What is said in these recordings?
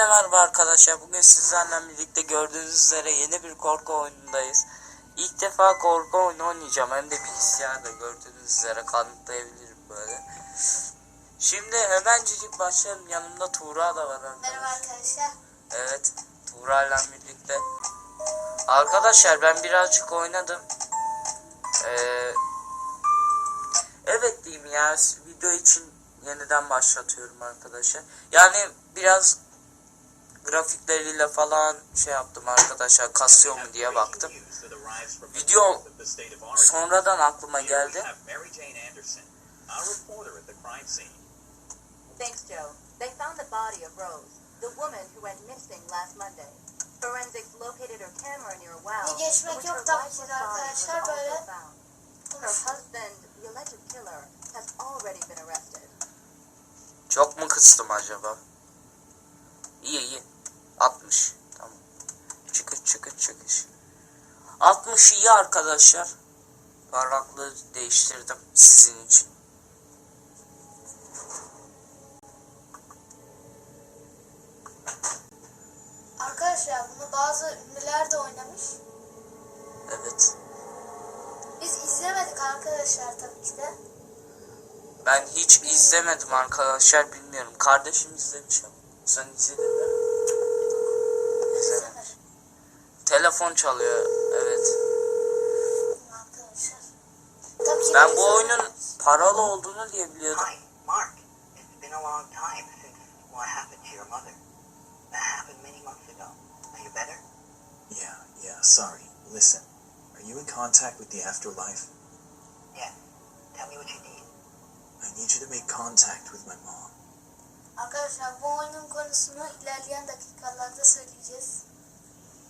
Hepinize merhaba arkadaşlar. Bugün sizlerle birlikte gördüğünüz üzere yeni bir korku oyunundayız. İlk defa korku oyunu oynayacağım. Hem de bilgisayarda gördüğünüz üzere kanıtlayabilirim böyle. Şimdi hemencecik başlayalım. Yanımda Tuğra da var Merhaba arkadaşlar. arkadaşlar. Evet. Tuğra ile birlikte. Arkadaşlar ben birazcık oynadım. Ee, evet diyeyim ya video için yeniden başlatıyorum arkadaşlar. Yani biraz grafikleriyle falan şey yaptım arkadaşlar kasıyor mu diye baktım. Video sonradan aklıma geldi. Thanks, Joe. They found the body of Rose, the woman who went missing last Monday. Forensics located her camera near a well. Which lifeless body was also found. Her husband, the alleged killer, has already been arrested. Çok mu kıstım acaba? İyi iyi. 60. Tamam. Çıkış çıkış çıkış. 60 iyi arkadaşlar. Parlaklığı değiştirdim sizin için. Arkadaşlar bunu bazı ünlüler de oynamış. Evet. Biz izlemedik arkadaşlar tabii ki de. Ben hiç izlemedim arkadaşlar bilmiyorum. Kardeşim izlemiş ama. Sen izledin mi? İzlemedim. İzlemedik Telefon çalıyor. Evet. Ben bu oyunun oynamayız. paralı olduğunu diye biliyordum. Hi, Mark. It's been a long time since what happened to your mother. That happened many months ago. Are you better? Yeah, yeah, sorry. Listen, are you in contact with the afterlife? Yes. Tell me what you need. I need you to make contact with my mom. Arkadaşlar bu oyunun konusunu ilerleyen dakikalarda söyleyeceğiz.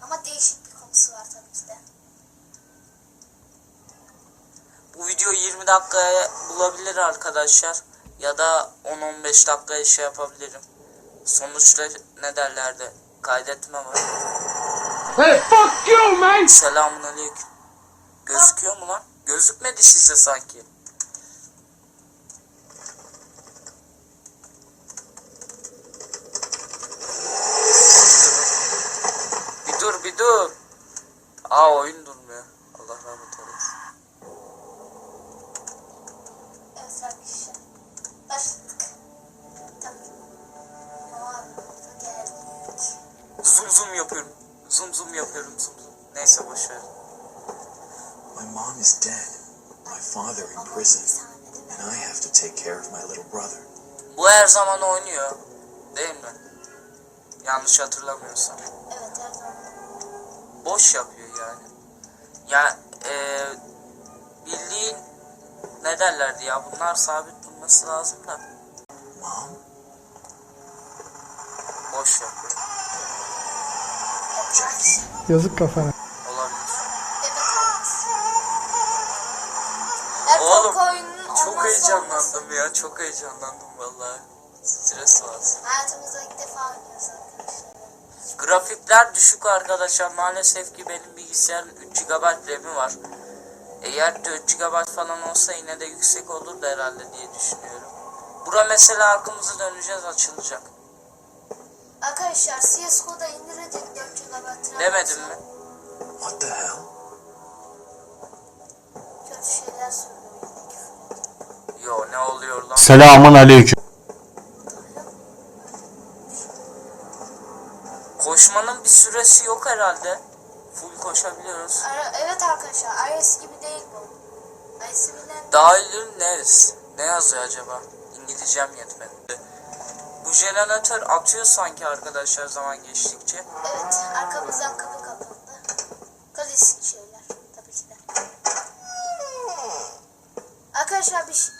Ama değişik bir konusu var tabii ki de. Bu video 20 dakikaya bulabilir arkadaşlar. Ya da 10-15 dakikaya şey yapabilirim. Sonuçta ne derlerdi? Kaydetme var. Hey, fuck you, man! Selamun aleyküm. Gözüküyor mu lan? Gözükmedi size sanki. Bir dur. Aa oyun durmuyor. Allah rahmet eylesin. Evet arkadaşlar. Başladık. Zoom zoom yapıyorum. Zoom zoom yapıyorum zoom zoom. Neyse boşver. My mom is dead. My father in prison. And I have to take care of my little brother. Bu her zaman oynuyor. Değil mi? Yanlış hatırlamıyorsam. Boş yapıyor yani. Ya eee bildiğin ne derlerdi ya bunlar sabit durması lazım da boş yapıyor. Yazık kafana. Olabilir. Oğlum, korku oyununun Çok olmazsa heyecanlandım ya çok heyecanlandım vallahi. Stres var. Hayatımızda ilk defa oynuyoruz. Grafikler düşük arkadaşlar. Maalesef ki benim bilgisayarın 3 GB RAM'i var. Eğer 4 GB falan olsa yine de yüksek olur da herhalde diye düşünüyorum. Bura mesela arkamızı döneceğiz açılacak. Arkadaşlar CSGO'da indirecek 4 GB RAM. Demedim mi? What the hell? Kötü şeyler söylüyor. Yo ne oluyor lan? Selamun aleyküm. Koşmanın bir süresi yok herhalde. Full koşabiliyoruz. Ara- Evet arkadaşlar iOS gibi değil bu. iOS bilen Dahilin neresi? Ne yazıyor acaba? İngilizcem yetmedi. Bu jeneratör atıyor sanki arkadaşlar zaman geçtikçe. Evet arkamızdan kapı kapandı. Klasik şeyler tabii ki de. Arkadaşlar bir şey...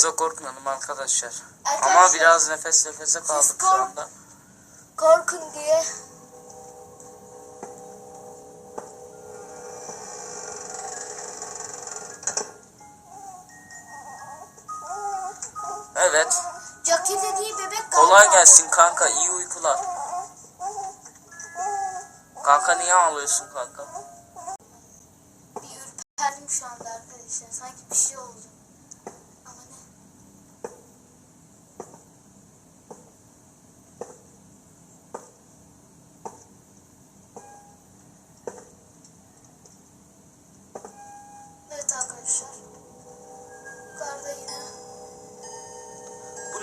Fazla korkmayalım arkadaşlar. arkadaşlar. Ama biraz nefes nefese kaldık şu anda. Korkun diye. Evet. Jackie dediği bebek kanka. Kolay gelsin kanka. iyi uykular. Kanka niye ağlıyorsun kanka? Bir ürperdim şu anda arkadaşlar. Sanki bir şey oldu.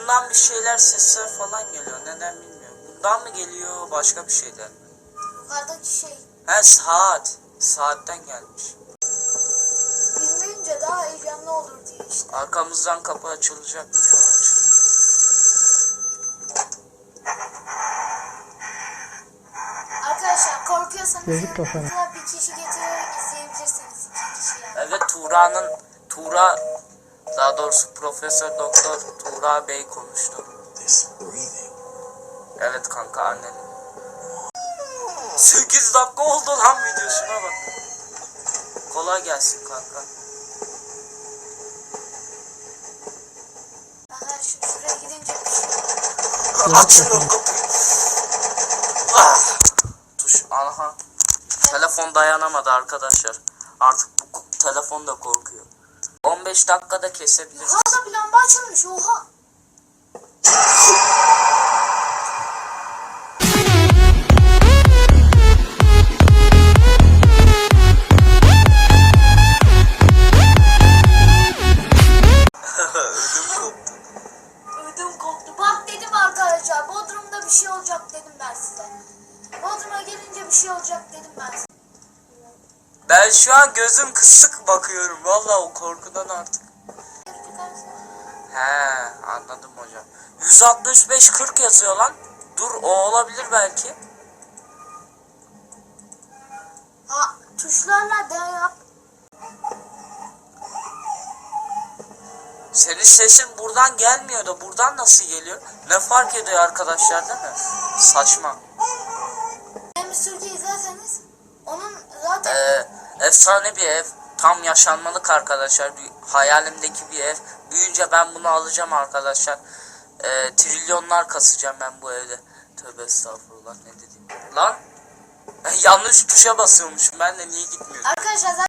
Bundan bir şeyler sesler falan geliyor. Neden bilmiyorum. Bundan mı geliyor başka bir şeyden mi? Yukarıdaki şey. He saat. Saatten gelmiş. Bilmeyince daha heyecanlı olur diye işte. Arkamızdan kapı açılacak mı yavaş? Arkadaşlar korkuyorsanız Yazık kafana. yanınıza bir kişi getirerek izleyebilirsiniz. İki kişi yani. Evet Tuğra'nın Tuğra daha doğrusu Profesör Doktor Tuğra Bey konuştu. Evet kanka annenin. 8 dakika oldu lan videosuna bak. Kolay gelsin kanka. Arkadaşlar şuraya gidince bir şey Açın o kapıyı. Ah! Tuş aha. Telefon dayanamadı arkadaşlar. Artık bu telefon da korkuyor. 15 dakikada kesebiliriz. Yukarıda bir lamba açılmış oha. Ben şu an gözüm kısık bakıyorum. Vallahi o korkudan artık. He anladım hocam. 165 40 yazıyor lan. Dur o olabilir belki. Ha tuşlarla da yap. Senin sesin buradan gelmiyor da buradan nasıl geliyor? Ne fark ediyor arkadaşlar değil mi? Saçma. Hem Türkiye izlerseniz onun zaten Ee, efsane bir ev. Tam yaşanmalık arkadaşlar. Hayalimdeki bir ev. Büyüyünce ben bunu alacağım arkadaşlar. Ee, trilyonlar kasacağım ben bu evde. Tövbe estağfurullah ne dedim. Lan yanlış tuşa basıyormuşum. Ben de niye gitmiyorum? arkadaşlar zaten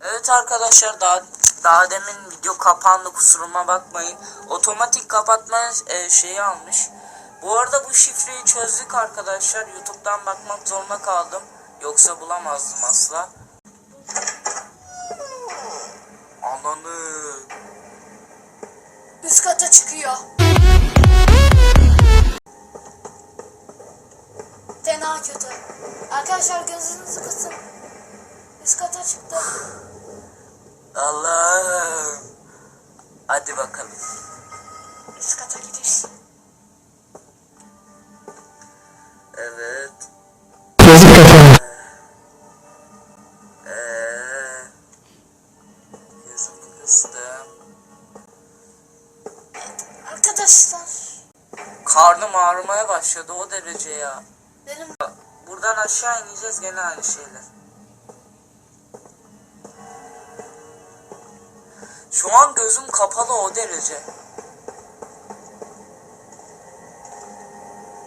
Evet arkadaşlar daha daha demin video kapandı kusuruma bakmayın. Otomatik kapatma e, şeyi almış. Bu arada bu şifreyi çözdük arkadaşlar. YouTube'dan bakmak zorunda kaldım. Yoksa bulamazdım asla. Ananı. üst kata çıkıyor. Fena kötü. Arkadaşlar gözünüzü kısın. Üst kata çıktı. Allah'ım. Hadi bakalım. Başladı o derece ya. benim Buradan aşağı ineceğiz gene aynı şeyler. Şu an gözüm kapalı o derece.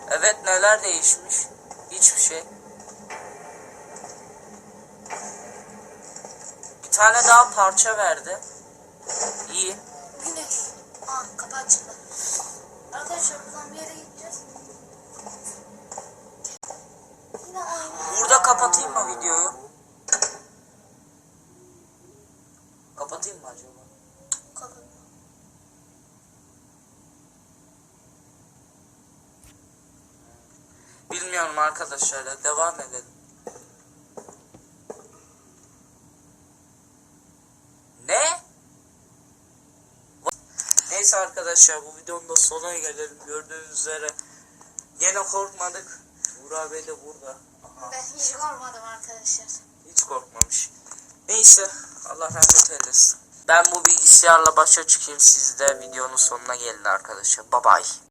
Evet neler değişmiş? Hiçbir şey. Bir tane daha parça verdi. İyi. güneş. Aa kapı açıldı. Arkadaşlar buradan bir yere gideceğiz. Yine aynı. Burada kapatayım mı videoyu? Kapatayım mı acaba? Bilmiyorum arkadaşlar. Devam edelim. Ne? Neyse arkadaşlar bu videonun da sonuna gelelim. Gördüğünüz üzere yine korkmadık. Burak Bey de burada. Ben hiç korkmadım arkadaşlar. hiç korkmamış. Neyse Allah rahmet eylesin. Ben bu bilgisayarla başa çıkayım. Siz de videonun sonuna gelin arkadaşlar. Bye bye.